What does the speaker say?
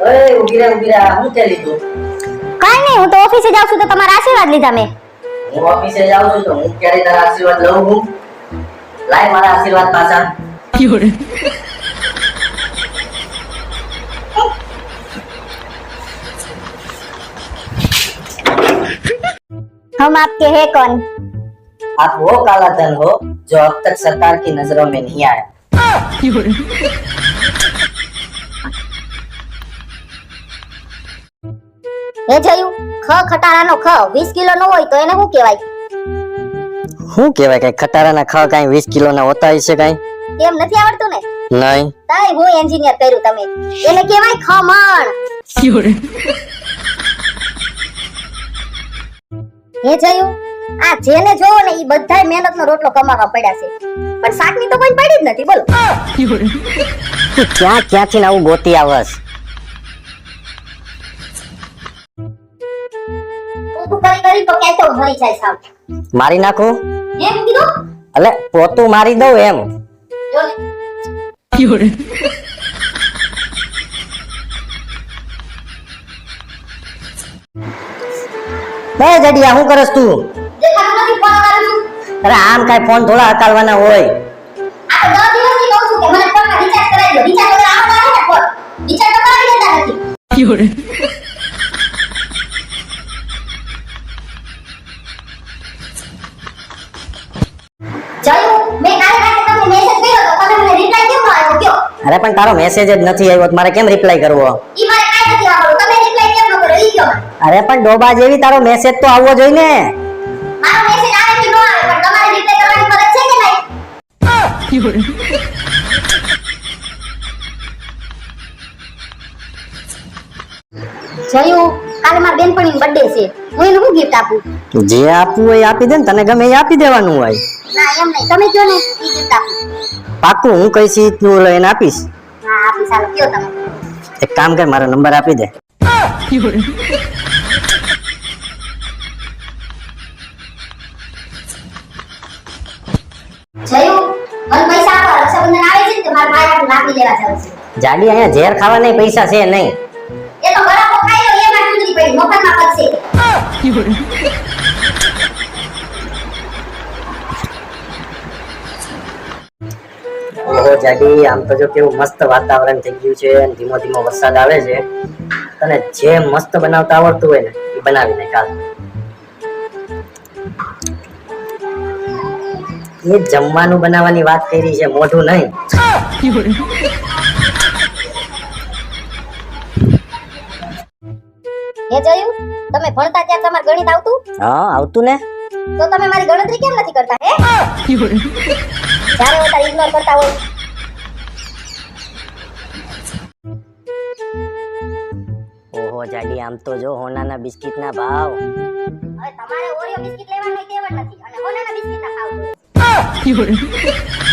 ઓય ઉભી રે ઉભી રે હું તે લીધું કાંઈ નહીં હું તો ઓફિસે જાઉં છું તો તમારા આશીર્વાદ લીધા મેં હું ઓફિસે જાઉં છું તો હું ક્યારે તારા આશીર્વાદ લઉં હું લાય મારા આશીર્વાદ પાછા हम आपके है कौन आप वो काला धन हो जो अब तक सरकार की नजरों में नहीं आया હે જયું ખ ખટારાનો ખ 20 કિલો નો હોય તો એને શું કહેવાય? શું કહેવાય કઈ? ખટારાના ખ કઈ 20 કિલો ના હોતા હશે કાંઈ? એમ નથી આવડતું ને? નહીં. તાઈ હું એન્જિનિયર કર્યું તમે. એને કહેવાય ખમણ. હે જયું? આ જેને જોવો ને એ બધાય મહેનતનો રોટલો કમાવા પડ્યા છે. પણ શાકની તો કોઈ પડી જ નથી બોલો. ક્યાં ક્યાંથી ને આવું ગોતી આવસ ઊભું કરી કરી તો જાય સાવ મારી નાખું. એમ કીધું? એટલે પોતું મારી દઉં એમ. બે જડિયા શું કરસ તું? અરે આમ કાઈ ફોન થોડા હકાલવાના હોય. આ તો દસ દિવસથી કહું છું કે મને ફોનમાં રિચાર્જ કરાવી દો. રિચાર્જ વગર આવતો નથી ને ફોન? રિચાર્જ તો કરાવી દેતા નથી. જયું મેં કાલે રાતે તમને મેસેજ કર્યો તો તમે મને રિપ્લાય કેમ ન આવ્યો કયો? અરે પણ તારો મેસેજ જ નથી આવ્યો મારે કેમ રિપ્લાય કરવો? ઈ મારે કાઈ નથી આવડતું તમે રિપ્લાય કેમ ન કર્યો ઈ કયો અરે પણ ડોબા જેવી તારો મેસેજ તો આવવો જોઈએ ને મારો મેસેજ આવે કે ન આવે પણ તમારે રિપ્લાય કરવાની ફરજ છે કે નહીં? જયું. કાલે મારા બેનપણીનો બર્થડે છે. હું એને શું ગિફ્ટ આપું? જે આપવું હોય એ આપી દે ને તને ગમે એ આપી દેવાનું હોય. ના એમ નહીં. તમે કયો ને ગિફ્ટ આપું? પાકું હું કઈ સી તું લઈને આપીશ? હા આપી. ચાલો કયો તમે? એક કામ કર મારો નંબર આપી દે. જયું? મને પૈસા આપો રક્ષાબંધન આવે છે તો મારા ભાઈ આપણે નાખી લેવા જવું છે. જાડી અહીંયા ઝેર ખાવાના પૈસા છે નહીં. એ તો બરાબર પડશે ઓહો જાડી આમ તો જો કેવું મસ્ત વાતાવરણ થઈ ગયું છે ધીમો ધીમો વરસાદ આવે છે. અને જે મસ્ત બનાવતા આવડતું હોય ને, એ બનાવી નાખ હાલ. એ જમવાનું બનાવવાની વાત કરી છે, મોઢું નહીં. હે જોયું? તમે ભણતા ત્યાં તમારે ગણિત આવતું? હા આવતું ને. તો તમે મારી ગણતરી કેમ નથી કરતા હે? જ્યારે હોય ઇગ્નોર કરતા હોય ઓહો જાડી આમ તો જો હોનાના બિસ્કિટના ભાવ. હવે તમારે ઓરિયો બિસ્કિટ લેવાનો દેવા નથી અને હોનાના બિસ્કિટ ના ખાવ જોઈએ